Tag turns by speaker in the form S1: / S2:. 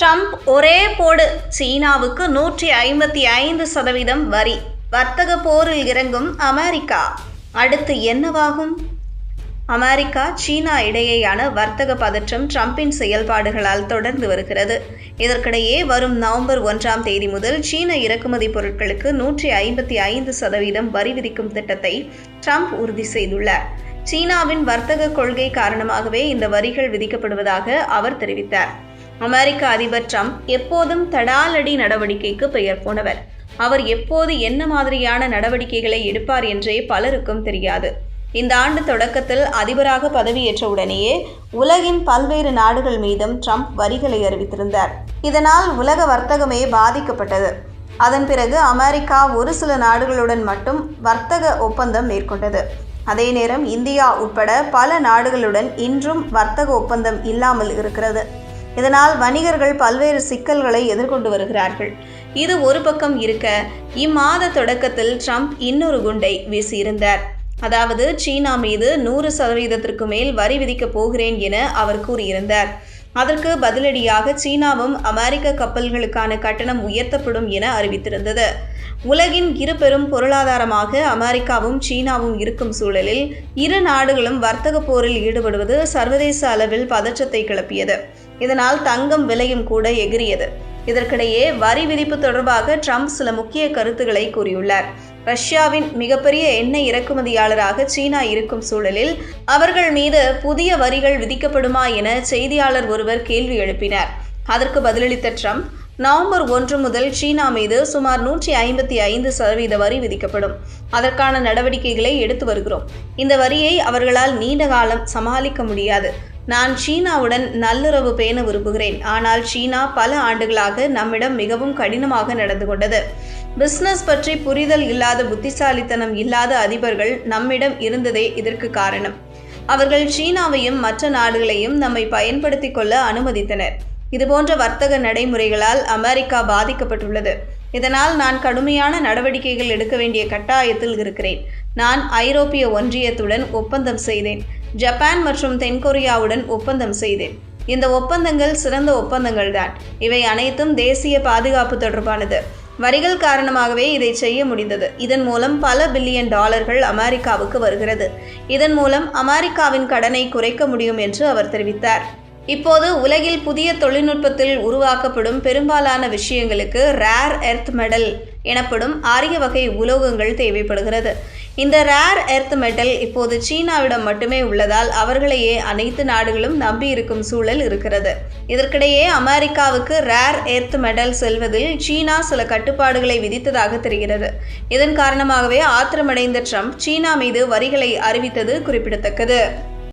S1: Trump ஒரே போடு. சீனாவுக்கு நூற்றி ஐம்பத்தி ஐந்து சதவீதம் வரி. வர்த்தக போரில் இறங்கும் அமெரிக்கா. அடுத்து என்னவாகும்? அமெரிக்கா சீனா இடையேயான வர்த்தக பதற்றம் ட்ரம்பின் செயல்பாடுகளால் தொடர்ந்து வருகிறது. இதற்கிடையே வரும் நவம்பர் ஒன்றாம் தேதி முதல் சீன இறக்குமதி பொருட்களுக்கு நூற்றி ஐம்பத்தி ஐந்து சதவீதம் வரி விதிக்கும் திட்டத்தை ட்ரம்ப் உறுதி செய்துள்ளார். சீனாவின் வர்த்தக கொள்கை காரணமாகவே இந்த வரிகள் விதிக்கப்படுவதாக அவர் தெரிவித்தார். அமெரிக்க அதிபர் ட்ரம்ப் எப்போதும் தடாலடி நடவடிக்கைக்கு பெயர் போனவர். அவர் எப்போது என்ன மாதிரியான நடவடிக்கைகளை எடுப்பார் என்றே பலருக்கும் தெரியாது. இந்த ஆண்டு தொடக்கத்தில் அதிபராக பதவியேற்ற உடனேயே உலகின் பல்வேறு நாடுகள் மீதும் ட்ரம்ப் வரிகளை அறிவித்திருந்தார். இதனால் உலக வர்த்தகமே பாதிக்கப்பட்டது. அதன் பிறகு அமெரிக்கா ஒரு சில நாடுகளுடன் மட்டும் வர்த்தக ஒப்பந்தம் மேற்கொண்டது. அதே நேரம் இந்தியா உட்பட பல நாடுகளுடன் இன்றும் வர்த்தக ஒப்பந்தம் இல்லாமல் இருக்கிறது. இதனால் வணிகர்கள் பல்வேறு சிக்கல்களை எதிர்கொண்டு வருகிறார்கள். இது ஒரு பக்கம் இருக்க இம்மாத தொடக்கத்தில் ட்ரம்ப் இன்னொரு குண்டை வீசியிருந்தார். அதாவது சீனா மீது நூறு சதவீதத்திற்கு மேல் வரி விதிக்கப் போகிறேன் என அவர் கூறியிருந்தார். அதற்கு பதிலடியாக சீனாவும் அமெரிக்க கப்பல்களுக்கான கட்டணம் உயர்த்தப்படும் என அறிவித்திருந்தது. உலகின் இரு பெரும் பொருளாதாரமாக அமெரிக்காவும் சீனாவும் இருக்கும் சூழலில் இரு நாடுகளும் வர்த்தக போரில் ஈடுபடுவது சர்வதேச அளவில் பதற்றத்தை கிளப்பியது. இதனால் தங்கம் விலையும் கூட எகிரியது இதற்கிடையே வரி விதிப்பு தொடர்பாக ட்ரம்ப் சில முக்கிய கருத்துக்களை கூறியுள்ளார். ரஷ்யாவின் மிகப்பெரிய எண்ணெய் இறக்குமதியாளராக சீனா இருக்கும் சூழலில் அவர்கள் மீது புதிய வரிகள் விதிக்கப்படுமா என செய்தியாளர் ஒருவர் கேள்வி எழுப்பினார். அதற்கு பதிலளித்த ட்ரம்ப் நவம்பர் ஒன்று முதல் சீனா மீது சுமார் நூற்றி ஐம்பத்தி ஐந்து சதவீத வரி விதிக்கப்படும். அதற்கான நடவடிக்கைகளை எடுத்து வருகிறோம். இந்த வரியை அவர்களால் நீண்ட காலம் சமாளிக்க முடியாது. நான் சீனாவுடன் நல்லுறவு பேண விரும்புகிறேன். ஆனால் சீனா பல ஆண்டுகளாக நம்மிடம் மிகவும் கடினமாக நடந்து கொண்டது. பிஸ்னஸ் பற்றி புரிதல் இல்லாத புத்திசாலித்தனம் இல்லாத அதிபர்கள் நம்மிடம் இருந்ததே இதற்கு காரணம். அவர்கள் சீனாவையும் மற்ற நாடுகளையும் நம்மை பயன்படுத்திக் கொள்ள அனுமதித்தனர். இதுபோன்ற வர்த்தக நடைமுறைகளால் அமெரிக்கா பாதிக்கப்பட்டுள்ளது. இதனால் நான் கடுமையான நடவடிக்கைகள் எடுக்க வேண்டிய கட்டாயத்தில் இருக்கிறேன். நான் ஐரோப்பிய ஒன்றியத்துடன் ஒப்பந்தம் செய்தேன். ஜப்பான் மற்றும் தென்கொரியாவுடன் ஒப்பந்தம் செய்தேன். இந்த ஒப்பந்தங்கள் சிறந்த ஒப்பந்தங்கள் தான் இவை அனைத்தும் தேசிய பாதுகாப்பு தொடர்பானது. வரிகள் காரணமாகவே இதை செய்ய முடிந்தது. இதன் மூலம் பல பில்லியன் டாலர்கள் அமெரிக்காவுக்கு வருகிறது. இதன் மூலம் அமெரிக்காவின் கடனை குறைக்க முடியும் என்று அவர் தெரிவித்தார். இப்போது உலகில் புதிய தொழில்நுட்பத்தில் உருவாக்கப்படும் பெரும்பாலான விஷயங்களுக்கு ரேர் எர்த் மெடல் எனப்படும் அரிய வகை உலோகங்கள் தேவைப்படுகிறது. இந்த ரேர் எர்த் மெட்டல் இப்போது சீனாவிடம் மட்டுமே உள்ளதால் அவர்களையே அனைத்து நாடுகளும் நம்பியிருக்கும் சூழல் இருக்கிறது. இதற்கிடையே அமெரிக்காவுக்கு ரேர் எர்த் மெடல் செல்வதில் சீனா சில கட்டுப்பாடுகளை விதித்ததாக தெரிகிறது. இதன் காரணமாகவே ஆத்திரமடைந்த ட்ரம்ப் சீனா மீது வரிகளை அறிவித்தது குறிப்பிடத்தக்கது.